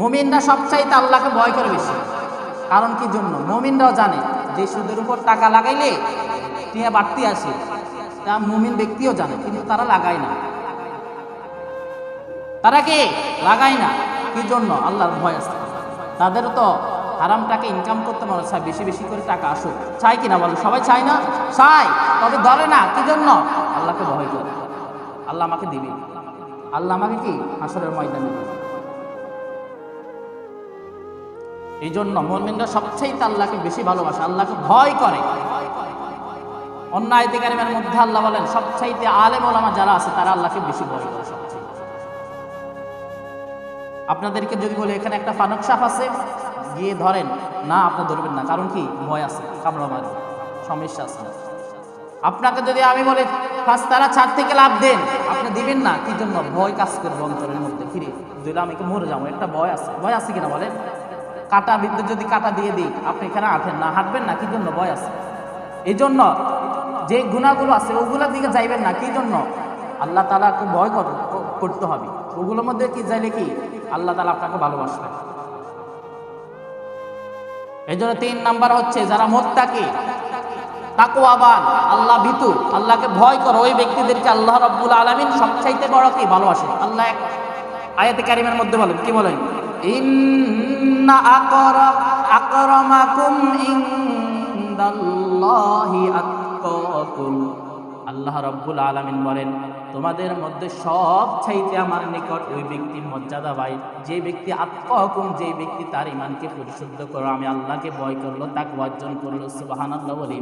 মুমিনরা সবচাইতে আল্লাহকে ভয় করে বেশি। কারণ কি জন্য? মুমিনরাও জানে যে সুদের উপর টাকা লাগাইলে টিয়া বাড়তি আসে। তা মুমিন ব্যক্তিও জানে, কিন্তু তারা লাগায় না। তারা কি লাগায় না? কি জন্য? আল্লাহর ভয় আছে। তাদের তো হারাম টাকা ইনকাম করতে মনে চায়, বেশি বেশি করে টাকা আসুক। চাই কিনা বলো? সবাই চায় না? চাই তবে ধরে না, কি জন্য? আল্লাহকে ভয় করে। আল্লাহ আমাকে দিবে। আল্লাহ আমাকে কি? আসরের ময়দানে দিবে। এই জন্য মোমিনরা সবচেয়ে আল্লাহকে বেশি ভালোবাসে, আল্লাহকে ভয় করে। অন্য আয়তিকারিমের মধ্যে আল্লাহ বলেন, সবচাইতে আলেম ওলামা যারা আছে, তারা আল্লাহকে বেশি ভয় করে আপনাদেরকে যদি বলি, এখানে একটা ফানক সাপ আছে, গিয়ে ধরেন, না, আপনি ধরবেন না। কারণ কি? ভয় আছে, কামড়া মারি, সমস্যা আছে। আপনাকে যদি আমি বলি ফার্স্ট তারা ছাদ থেকে লাভ দেন। আপনি দিবেন না, কি জন্য? ভয় কাজ করবে অন্তরের মধ্যে। ফিরে যদি আমি কি মরে যাব? একটা ভয় আছে। ভয় আছে কিনা বলেন? কাটা বিদ্যুৎ যদি কাটা দিয়ে দিই, আপনি এখানে আঠেন না? হাঁটবেন না, কি জন্য? ভয় আছে। এই জন্য যে গুণাগুলো আছে, ওগুলোর দিকে যাইবেন না, কি জন্য? আল্লাহ তালাকে ভয় কর- করতে হবে। ওগুলোর মধ্যে কি যাইলে কি? আল্লাহ তালা আপনাকে ভালোবাসবে। এই জন্য তিন নাম্বার হচ্ছে, যারা মোত্তাকি, তাকওয়াবান, আল্লাহ ভীতু, আল্লাহকে ভয় করো, ওই ব্যক্তিদেরকে আল্লাহ রব্বুল আলমিন সবচাইতে বড় কি? ভালোবাসে। আল্লাহ এক আয়াতে কারিমের মধ্যে বলেন, কি বলেন? আল্লাহ রব্বুল আলামিন বলেন, তোমাদের মধ্যে সব চাইতে আমার নিকট ওই ব্যক্তির মর্যাদা ভাই। যে ব্যক্তি আত্মহকুম যে ব্যক্তি তার ইমানকে পরিশুদ্ধ করো। আমি আল্লাহকে ভয় করল, তাকে অর্জন করল। সুবাহান আল্লাহ বলি।